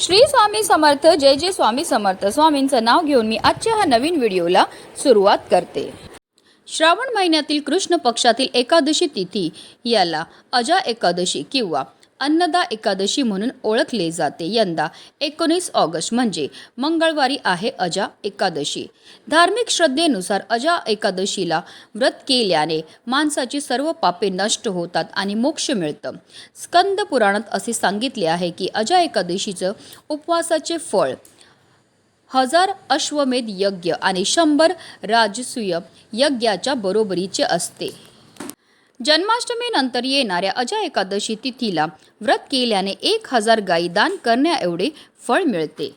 श्री स्वामी समर्थ जय जय स्वामी समर्थ. स्वामींचं नाव घेऊन मी आजच्या ह्या नवीन व्हिडिओला सुरुवात करते. श्रावण महिन्यातील कृष्ण पक्षातील एकादशी तिथी याला अजा एकादशी किंवा अन्नदा एकादशी म्हणून ओळखले जाते. यंदा एकोणीस ऑगस्ट म्हणजे मंगळवारी आहे अजा एकादशी. धार्मिक श्रद्धेनुसार अजा एकादशीला व्रत केल्याने माणसाची सर्व पापे नष्ट होतात आणि मोक्ष मिळतं. स्कंद पुराणात असे सांगितले आहे की अजा एकादशीचं उपवासाचे फळ हजार अश्वमेध यज्ञ आणि शंभर राजसूय यज्ञाच्या बरोबरीचे असते. जन्माष्टमीनंतर येणाऱ्या अजय एकादशी तिथीला व्रत केल्याने एक हजार गायी दान करण्याएवढे फळ मिळते.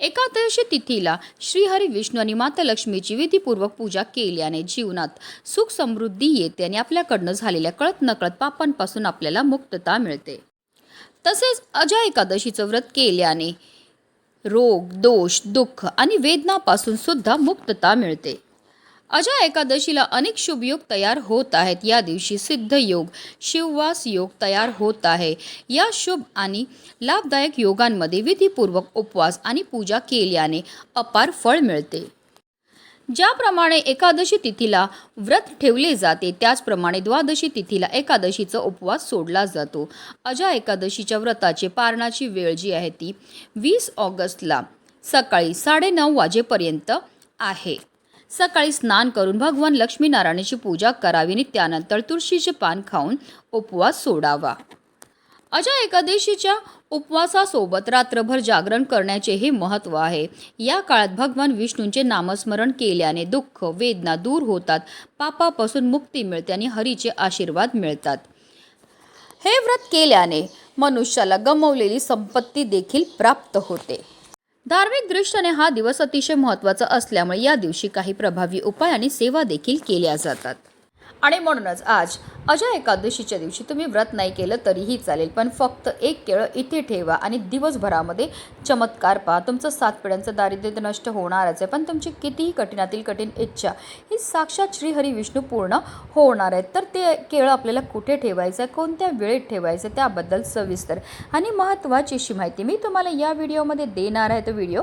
एकादशी तिथीला श्रीहरी विष्णू आणि माता लक्ष्मीची विधीपूर्वक पूजा केल्याने जीवनात सुख समृद्धी येते आणि आपल्याकडनं झालेल्या कळत नकळत पापांपासून आपल्याला मुक्तता मिळते. तसेच अजय एकादशीचं व्रत केल्याने रोग दोष दुःख आणि वेदनापासून सुद्धा मुक्तता मिळते. अजा एकादशीला अनेक शुभ योग तयार होत आहेत. या दिवशी सिद्ध योग शिववास योग तयार होत आहे. या शुभ आणि लाभदायक योगांमध्ये विधीपूर्वक उपवास आणि पूजा केल्याने अपार फळ मिळते. ज्याप्रमाणे एकादशी तिथीला व्रत ठेवले जाते त्याचप्रमाणे द्वादशी तिथीला एकादशीचा उपवास सोडला जातो. अजा एकादशीच्या व्रताचे पारणाची वेळ जी आहे ती वीस ऑगस्टला सकाळी साडेनऊ वाजेपर्यंत आहे. सकाळी स्नान करून भगवान लक्ष्मीनारायणाची पूजा करावी आणि त्यानंतर तुळशीचे पान खाऊन उपवास सोडावा. अशा एकादशीच्या उपवासासोबत रात्रभर जागरण करण्याचे हे महत्त्व आहे. या काळात भगवान विष्णूंचे नामस्मरण केल्याने दुःख वेदना दूर होतात. पापापासून मुक्ती मिळते आणि हरीचे आशीर्वाद मिळतात. हे व्रत केल्याने मनुष्याला गमवलेली संपत्ती देखील प्राप्त होते. धार्मिक दृष्टीने हा दिवस अतिशय महत्त्वाचा असल्यामुळे या दिवशी काही प्रभावी उपाय आणि सेवा देखील केल्या जातात. आणि म्हणूनच आज अजय एकादशीच्या दिवशी तुम्ही व्रत नाही केलं तरीही चालेल पण फक्त एक केळं इथे ठेवा आणि दिवसभरामध्ये चमत्कार पहा. तुमचं सात पिढ्यांचं दारिद्र्य नष्ट होणारच आहे पण तुमची कितीही कठीणातील कठीण इच्छा ही साक्षात श्रीहरी विष्णू पूर्ण होणार आहेत. तर ते केळं आपल्याला कुठे ठेवायचं आहे कोणत्या वेळेत ठेवायचं आहे त्याबद्दल सविस्तर आणि महत्त्वाची अशी माहिती मी तुम्हाला या व्हिडिओमध्ये देणार आहे. तो व्हिडिओ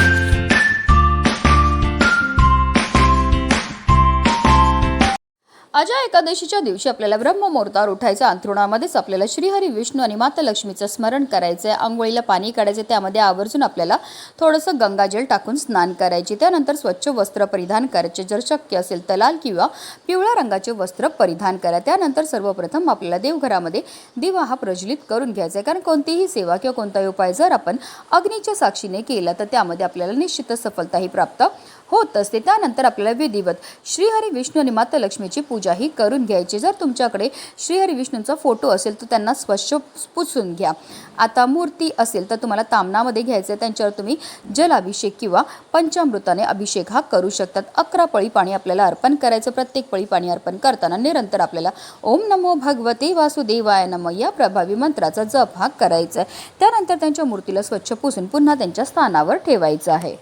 अजा एकादशीच्या दिवशी आपल्याला ब्रह्ममुहूर्तावर उठायचं अंथरुणामध्येच आपल्याला श्रीहरी विष्णू आणि माता लक्ष्मीचं स्मरण करायचं आहे. आंघोळीला पाणी काढायचं त्यामध्ये आवर्जून आपल्याला थोडंसं गंगाजल टाकून स्नान करायचे. त्यानंतर स्वच्छ वस्त्र परिधान करायचे. जर शक्य असेल तर लाल किंवा पिवळ्या रंगाचे वस्त्र परिधान करा. त्यानंतर सर्वप्रथम आपल्याला देवघरामध्ये दिवा हा प्रज्वलित करून घ्यायचा आहे. कारण कोणतीही सेवा किंवा कोणताही उपाय जर आपण अग्नीच्या साक्षीने केला तर त्यामध्ये आपल्याला निश्चितच सफलताही प्राप्त होत असते. त्यानंतर आपल्याला विधिवत श्रीहरी विष्णू आणि माता लक्ष्मीची पूजाही करून घ्यायची. जर तुमच्याकडे श्रीहरी विष्णूंचा फोटो असेल तर त्यांना स्वच्छ पुसून घ्या. आता मूर्ती असेल तर तुम्हाला तामणामध्ये घ्यायचं आहे त्यांच्यावर तुम्ही जलाभिषेक किंवा पंचामृताने अभिषेक हा करू शकतात. अकरा पळी पाणी आपल्याला अर्पण करायचं. प्रत्येक पळी पाणी अर्पण करताना निरंतर आपल्याला ओम नमो भगवते वासुदेवाय नम या प्रभावी मंत्राचा जप हा करायचा आहे त्यानंतर त्यांच्या मूर्तीला स्वच्छ पुसून पुन्हा त्यांच्या स्थानावर ठेवायचं आहे.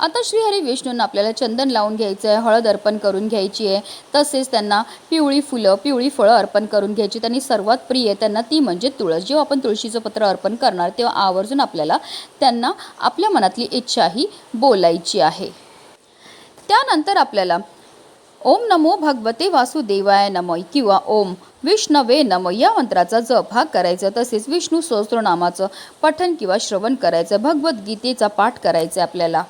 आता श्रीहरी विष्णूंना आपल्याला चंदन लावून घ्यायचं आहे हळद अर्पण करून घ्यायची आहे. तसेच त्यांना पिवळी फुलं पिवळी फळं अर्पण करून घ्यायची. त्यांनी सर्वात प्रिय त्यांना ती म्हणजे तुळस. जेव्हा आपण तुळशीचं पत्र अर्पण करणार तेव्हा आवर्जून आपल्याला त्यांना आपल्या मनातली इच्छाही बोलायची आहे. त्यानंतर आपल्याला ओम नमो भगवते वासुदेवाय नम किंवा ओम विष्णवे नम या मंत्राचा जप हा करायचा. तसेच विष्णू सहस्त्रनामाचं पठण किंवा श्रवण करायचं. भगवद्गीतेचा पाठ करायचा आपल्याला.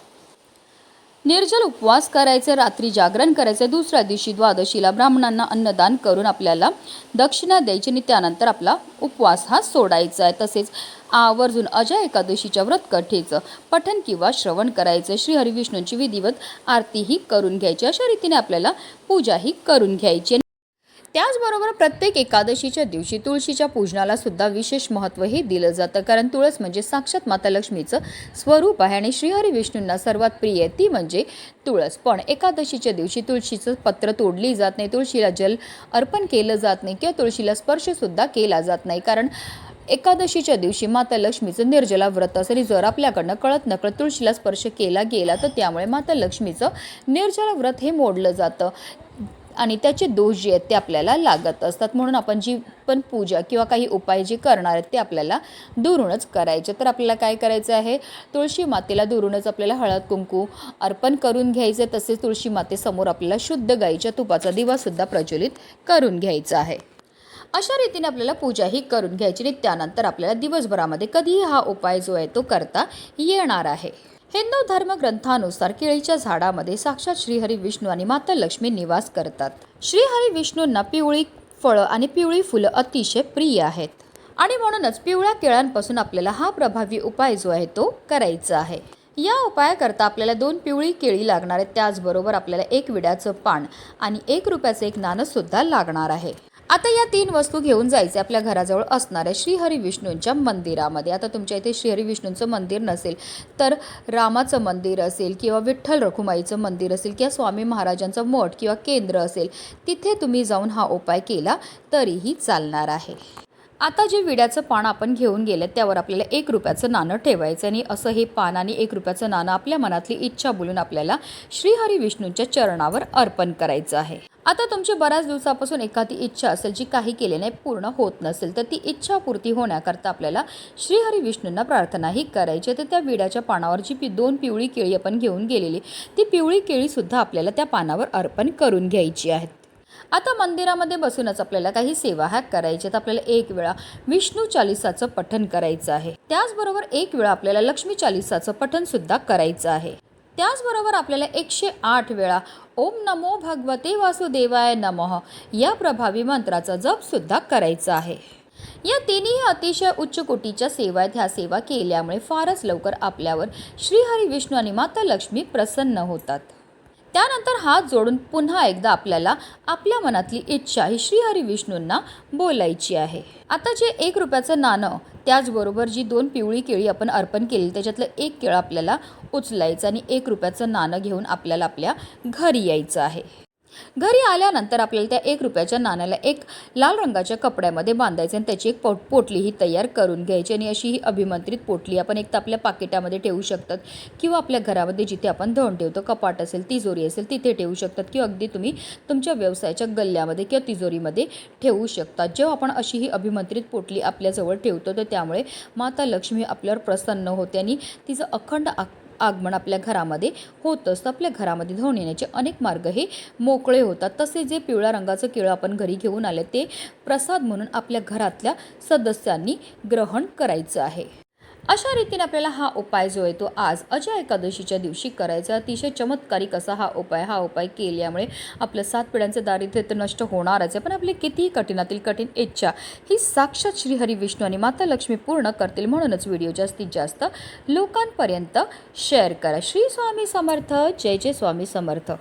निर्जल उपवास करायचे रात्री जागरण करायचे दुसऱ्या दिवशी द्वादशीला ब्राह्मणांना अन्नदान करून आपल्याला दक्षिणा द्यायची आणि त्यानंतर आपला उपवास हा सोडायचा आहे. तसेच आवर्जून अजय एकादशीच्या व्रतकथेचं पठण किंवा श्रवण करायचं. श्री हरिविष्णूंची विधिवत आरतीही करून घ्यायची. अशा रीतीने आपल्याला पूजाही करून घ्यायची. त्याचबरोबर प्रत्येक एकादशीच्या दिवशी तुळशीच्या पूजनाला सुद्धा विशेष महत्त्व हे दिलं जातं. कारण तुळस म्हणजे साक्षात माता लक्ष्मीचं स्वरूप आहे आणि श्रीहरी विष्णूंना सर्वात प्रिय आहे. ती म्हणजे तुळस. पण एकादशीच्या दिवशी तुळशीचं पत्र तोडली जात नाही तुळशीला जल अर्पण केलं जात नाही किंवा तुळशीला स्पर्शसुद्धा केला जात नाही. कारण एकादशीच्या दिवशी माता लक्ष्मीचं निर्जला व्रत असेल जर आपल्याकडनं कळत नकळत तुळशीला स्पर्श केला गेला तर त्यामुळे माता लक्ष्मीचं निर्जला व्रत हे मोडलं जातं. आणि त्याचे दोष जे आहेत ते आपल्याला लागत असतात. म्हणून आपण जी पण पूजा किंवा काही उपाय जे करणार आहेत ते आपल्याला दुरूनच करायचे. तर आपल्याला काय करायचं आहे? तुळशी मातेला दुरूनच आपल्याला हळद कुंकू अर्पण करून घ्यायचे. तसेच तुळशी मातेसमोर आपल्याला शुद्ध गाईच्या तुपाचा दिवासुद्धा प्रज्वलित करून घ्यायचा आहे. अशा रीतीने आपल्याला पूजा ही करून घ्यायची आणि त्यानंतर आपल्याला दिवसभरामध्ये कधीही हा उपाय जो आहे तो करता येणार आहे. हिंदू धर्मग्रंथानुसार केळीच्या झाडामध्ये साक्षात श्रीहरी विष्णू आणि माता लक्ष्मी निवास करतात. श्रीहरी विष्णूंना पिवळी फळं आणि पिवळी फुलं अतिशय प्रिय आहेत. आणि म्हणूनच पिवळ्या केळ्यांपासून आपल्याला हा प्रभावी उपाय जो आहे तो करायचा आहे. या उपायाकरता आपल्याला दोन पिवळी केळी लागणार आहेत. त्याचबरोबर आपल्याला एक विड्याचं पान आणि एक रुपयाचं एक नाणंसुद्धा लागणार आहे. आता या तीन वस्तू घेऊन जायचे आपल्या घराजवळ असणाऱ्या श्रीहरी विष्णूंच्या मंदिरामध्ये. आता तुमच्या इथे श्रीहरी विष्णूंचं मंदिर नसेल तर रामाचं मंदिर असेल किंवा विठ्ठल रखुमाईचं मंदिर असेल किंवा स्वामी महाराजांचं मठ किंवा केंद्र असेल तिथे तुम्ही जाऊन हा उपाय केला तरीही चालणार आहे. आता जे विड्याचं पान आपण घेऊन गेलं त्यावर आपल्याला एक रुपयाचं नाणं ठेवायचं आणि असं हे पान आणि एक रुपयाचं नाणं आपल्या मनातली इच्छा बोलून आपल्याला श्रीहरी विष्णूंच्या चरणावर अर्पण करायचं आहे आता तुमची बऱ्याच दिवसापासून एखादी इच्छा असेल जी काही केल्याने पूर्ण होत नसेल तर ती इच्छा पूर्ती होण्याकरता आपल्याला श्रीहरी विष्णूंना प्रार्थनाही करायची आहे. तर त्या विड्याच्या पानावर जी पी दोन पिवळी केळी आपण घेऊन गेलेली ती पिवळी केळीसुद्धा आपल्याला त्या पानावर अर्पण करून घ्यायची आहेत आता मंदिरामध्ये बसूनच आपल्याला काही सेवा ह्या करायच्या आहेत. आपल्याला एक वेळा विष्णू चालिसाचं पठण करायचं आहे. त्याचबरोबर एक वेळा आपल्याला लक्ष्मी चालिसाचं पठण सुद्धा करायचं आहे. त्याचबरोबर आपल्याला एकशे आठ वेळा ओम नमो भगवते वासुदेवाय नमः या प्रभावी मंत्राचा जप सुद्धा करायचा आहे. या तिन्ही अतिशय उच्च कोटीच्या सेवा आहेत. ह्या सेवा केल्यामुळे फारच लवकर आपल्यावर श्रीहरी विष्णू आणि माता लक्ष्मी प्रसन्न होतात. त्यानंतर हात जोडून पुन्हा एकदा आपल्याला आपल्या मनातली इच्छा ही श्रीहरी विष्णूंना बोलायची आहे. आता जे एक रुपयाचं नाणं त्याचबरोबर जी दोन पिवळी केळी आपण अर्पण केली त्याच्यातलं एक केळं आपल्याला उचलायचं आणि एक रुपयाचं नाणं घेऊन आपल्याला आपल्या घरी यायचं आहे. घरी आल्यानंतर आपल्याला त्या एक रुपयाच्या नाण्याला एक लाल रंगाच्या कपड्यामध्ये बांधायचे आणि त्याची एक पोट पोटलीही तयार करून घ्यायची आणि अशी ही अभिमंत्रित पोटली आपण एक तर आपल्या पाकिटामध्ये ठेवू शकतात किंवा आपल्या घरामध्ये जिथे आपण धन ठेवतो कपाट असेल तिजोरी असेल तिथे ठेवू शकतात किंवा अगदी तुम्ही तुमच्या व्यवसायाच्या गल्ल्यामध्ये किंवा तिजोरीमध्ये ठेवू शकता. जेव्हा आपण अशी ही अभिमंत्रित पोटली आपल्याजवळ ठेवतो तर त्यामुळे माता लक्ष्मी आपल्यावर प्रसन्न होते आणि तिचं अखंड आक आगमन आपल्या घरामध्ये होत असतं. आपल्या घरामध्ये धावून येण्याचे अनेक मार्ग हे मोकळे होतात. तसे जे पिवळ्या रंगाचं केळं आपण घरी घेऊन आले ते प्रसाद म्हणून आपल्या घरातल्या सदस्यांनी ग्रहण करायचं आहे. अशा रीतीने आपल्याला हा उपाय जो आहे तो आज अजय एकादशीच्या दिवशी करायचा. अतिशय चमत्कारिक असा हा उपाय हा उपाय केल्यामुळे आपलं सात पिढ्यांचं दारिद्र्य तर नष्ट होणारच आहे. पण आपली कितीही कठीणातील कठीण इच्छा ही साक्षात श्रीहरी विष्णू आणि माता लक्ष्मी पूर्ण करतील म्हणूनच व्हिडिओ जास्तीत जास्त लोकांपर्यंत शेअर करा. श्री स्वामी समर्थ. जय जय स्वामी समर्थ.